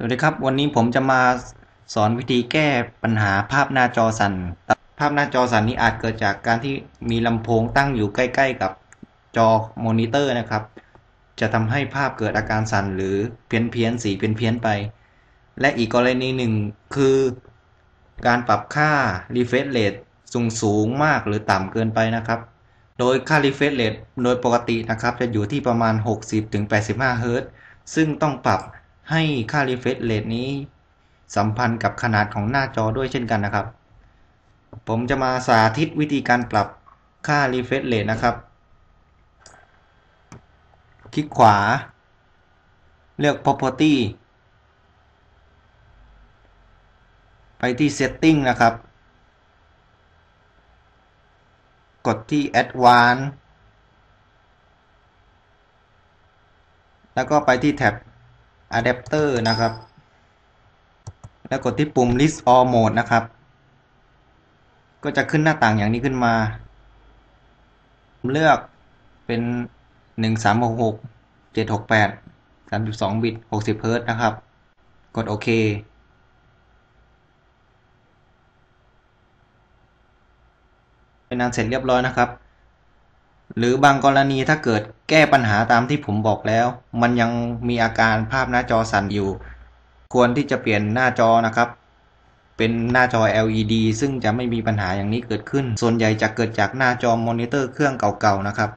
สวัสดีครับ วันนี้ผมจะมาสอนวิธีแก้ปัญหาภาพหน้าจอสั่น ภาพหน้าจอสั่นนี้อาจเกิดจากการที่มีลำโพงตั้งอยู่ใกล้ ๆ กับจอมอนิเตอร์นะครับ จะทำให้ภาพเกิดอาการสั่นหรือเพี้ยนเพียนสีเพี้ยนเพียนๆไป และอีกกรณีหนึ่งคือการปรับค่า refresh rate สูงสูงมากหรือต่ำเกินไปนะครับ โดยค่า refresh rate โดยปกตินะครับ จะอยู่ที่ประมาณ 60-85 เฮิรตซ์ซึ่งต้องปรับ ให้ค่า refresh rate นี้ สัมพันธ์กับขนาดของหน้าจอด้วยเช่นกันนะครับ ผมจะมาสาธิตวิธีการปรับค่า refresh rate นะครับ คลิกขวา เลือก property ไปที่ setting นะครับ กดที่ advanced แล้วก็ไปที่แท็บ adapter นะครับ แล้วกดที่ปุ่ม list all mode นะครับ ก็จะขึ้นหน้าต่างอย่างนี้ขึ้นมา เลือกเป็น 1366 768 32 บิต 60 เฮิรตนะครับ กดโอเคเป็นอันเสร็จเรียบร้อยนะครับ หรือบางกรณีถ้าเกิดแก้ปัญหาตามที่ผมบอกแล้ว มันยังมีอาการภาพหน้าจอสั่นอยู่ ควรที่จะเปลี่ยนหน้าจอนะครับ เป็นหน้าจอ LED ซึ่งจะไม่มีปัญหาอย่างนี้เกิดขึ้น ส่วนใหญ่จะเกิดจากหน้าจอมอนิเตอร์เครื่องเก่าๆนะครับ